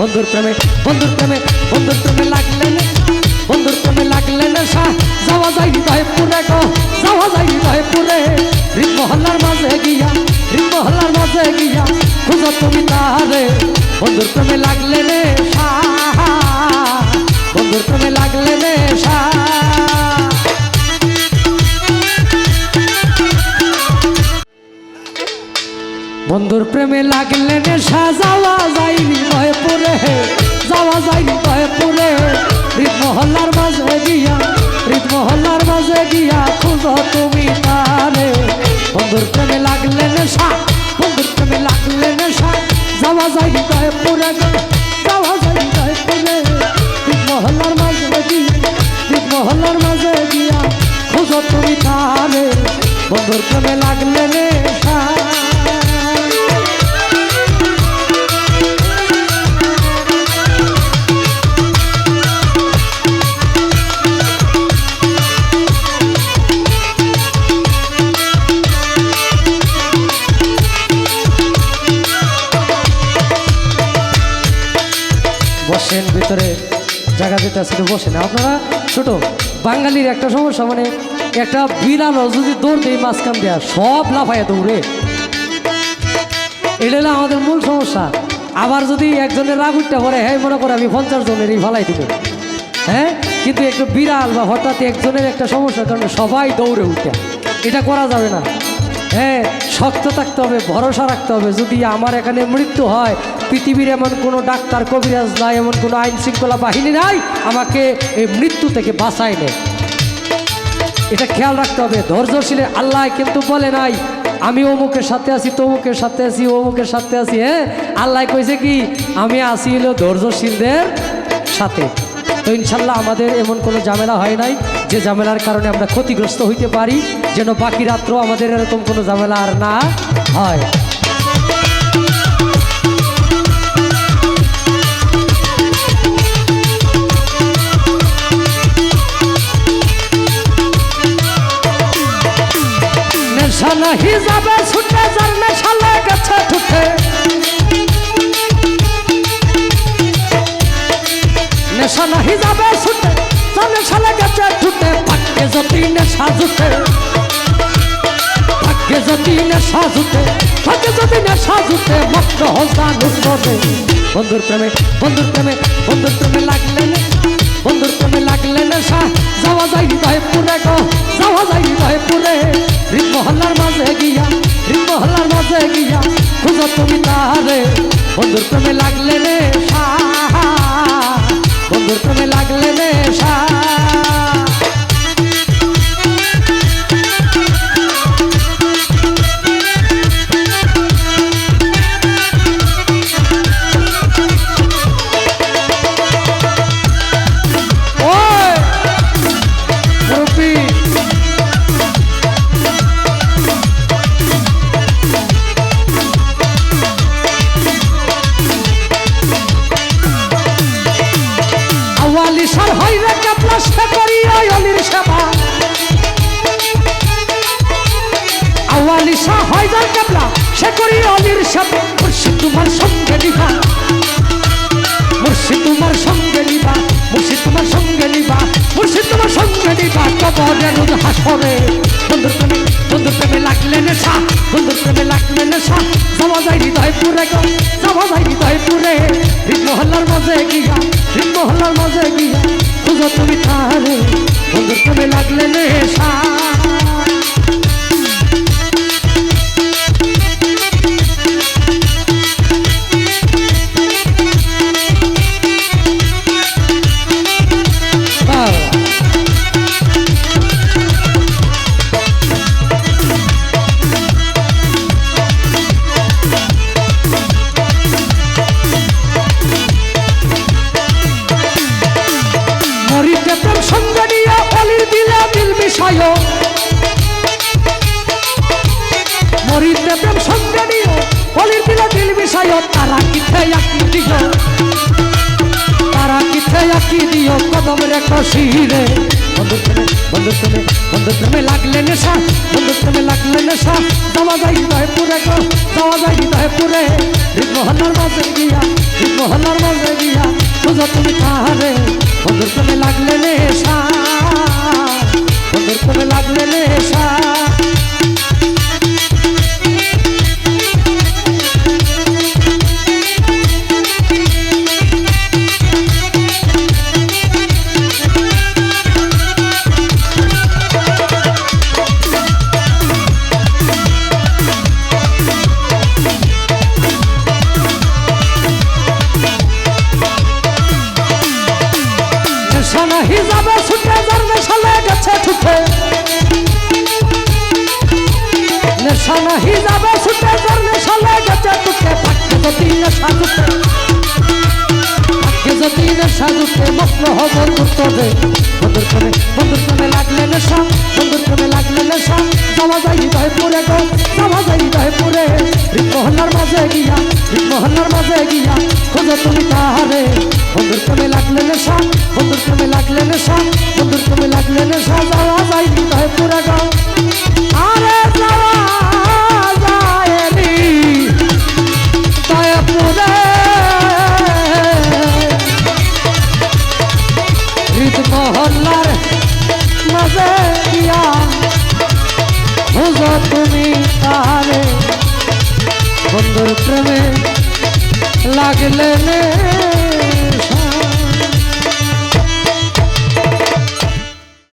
বন্ধুর প্রেমে বন্ধুর প্রেমে বন্ধুর প্রেমে লাগলে বন্ধুর প্রেমে লাগলে নেশা যাওয়া যাই হৃদয় পুরে গো, যাওয়া যাই হৃদয় পুরে রিমহল্লার মহল্লার মাঝে গিয়া রিমহল্লার মহল্লার মাঝে গিয়া, খুঁজো তুমি তারে বন্ধুর প্রেমে লাগলে বন্ধুর প্রেমে লাগলে নেশা, যাওয়া যায়নি ভয়ে পড়ে যাওয়া যায়নি ভয়ে পড়ে হৃদ মহল্লার মাঝে গিয়া হৃদ মহল্লার মাঝে গিয়া খুঁজো তুমি তারে। বন্ধুর প্রেমে লাগলে নেশা, বন্ধুর প্রেমে লাগলে নেশা। যাওয়া যায়নি ভয়ে পড়ে গো যাওয়া যায়নি ভয়ে মহল্লার মাঝে গিয়া মহল্লার মাঝে গিয়া খুঁজো তুমি তারে। বন্ধুর প্রেমে লাগলে নেশা। বসেন ভিতরে, জায়গা আছে একটু বসেন। আপনারা ছোট, বাঙালির একটা সমস্যা মানে একটা বিড়ালও যদি দৌড় দেয় মাঝখান দেয়া, সব লাফায় দৌড়ে। এটা হলো আমাদের মূল সমস্যা। আবার যদি একজনের রাগ উঠতে পরে হ্যাঁ মনে করে আমি পঞ্চাশ জনেরই ভালাই দিব। হ্যাঁ? কিন্তু একটু বিড়াল বা হঠাৎ একজনের একটা সমস্যার কারণে সবাই দৌড়ে উঠে। এটা করা যাবে না। হ্যাঁ শক্ত থাকতে হবে, ভরসা রাখতে হবে। যদি আমার এখানে মৃত্যু হয়, পৃথিবীর এমন কোনো ডাক্তার, কবিরাজ নাই, এমন কোনো আইন শৃঙ্খলা বাহিনী নাই, আমাকে এই মৃত্যু থেকে বাঁচায় নেয় এটা খেয়াল রাখতে হবে ধৈর্যশীলের আল্লাহ কিন্তু বলে নাই, আমি অমুকের সাথে আছি, তমুকের সাথে আছি, অমুকের সাথে আছি হ্যাঁ? আল্লাহ কইছে কি, আমি আসি হলো ধৈর্যশীলদের সাথে। তো ইনশাল্লাহ আমাদের এমন কোনো ঝামেলা হয় নাই যে ঝামেলার কারণে আমরা ক্ষতিগ্রস্ত হইতে পারি, যেন বাকি রাত্র আমাদের এরকম কোনো ঝামেলা আর না হয়। নেশা জুটে পাকে যদি নেশা জুটে পাকে যদি নেশা জুটে মগ্ন হজান উঠবে বন্ধুর প্রেমে বন্ধুর প্রেমে বন্ধুর প্রেমে লাগলে নেশা বন্ধুর প্রেমে লাগলে নেশা, যাওয়া যায় হৃদয়ে পুরে গো, যাওয়া যায় হৃদয়ে পুরে হৃদ মহল্লার মাঝে গিয়া হৃদ মহল্লার মাঝে গিয়া, খুঁজো তুমি তারে। বন্ধুর কাপলাস করি অলির সেবা। আওয়ালি শাহ হয় যার কাপলা সে করি অলির সেবা। মুর্শিদ তোমার সঙ্গে নিভা মুর্শিদ তোমার সঙ্গে নিবা, মুর্শিদ তোমার সঙ্গে নিবা, মুর্শিদ তোমার সঙ্গে নিবা। কবরে রোজ হাসরে। বন্ধুর প্রেমে বন্ধুর প্রেমে লাগলে নেশা, বন্ধুর প্রেমে লাগলে নেশা। যাওয়া যায় হৃদয় পুরে যাওয়া যায় হৃদয় পুরে হৃদ মহল্লার মাঝে গিয়া তুমি তারে কিথে আঁকি দিও? তারা কিথে আঁকি দিও? কদম রেখো শিরে বন্ধুর প্রেমে বন্ধুর প্রেমে বন্ধুর প্রেমে লাগলে নেশা। বন্ধুর প্রেমে লাগলে নেশা। যাওয়া যায় হৃদয় পুরে গো, যাওয়া যায় হৃদয় পুরে হৃদ মহল্লার মাঝে গিয়া হৃদ মহল্লার মাঝে খুঁজো তুমি তাহারে বন্ধুর প্রেমে লাগলে নেশা। প্রেমে লাগলে নেশা। হিসাবে ছুটে যার নেশা লেগেছে ঠুকে। নেশানা হিসাবে ছুটে যার নেশা লেগেছে ঠুকে। থাকে যদি নেশা ঢুকে থাকে যদি নেশা ঢুকে, মগ্ন হব তবে বন্ধুর প্রেমে বন্ধুর প্রেমে লাগলে নেশা মাঝে গিয়া খোঁজো তুমি তাহারে বন্ধুর প্রেমে লাগলে নেশা বন্ধুর প্রেমে লাগলে নেশা বন্ধুর প্রেমে লাগলে নেশা যাওয়া যায় হৃদয় পুরে গো আরে যাওয়া যায় রে দয়া পুরে হৃদ মহল্লার মাঝে গিয়া খুঁজো তুমি তারে বন্ধুর প্রেমে লাগলে নে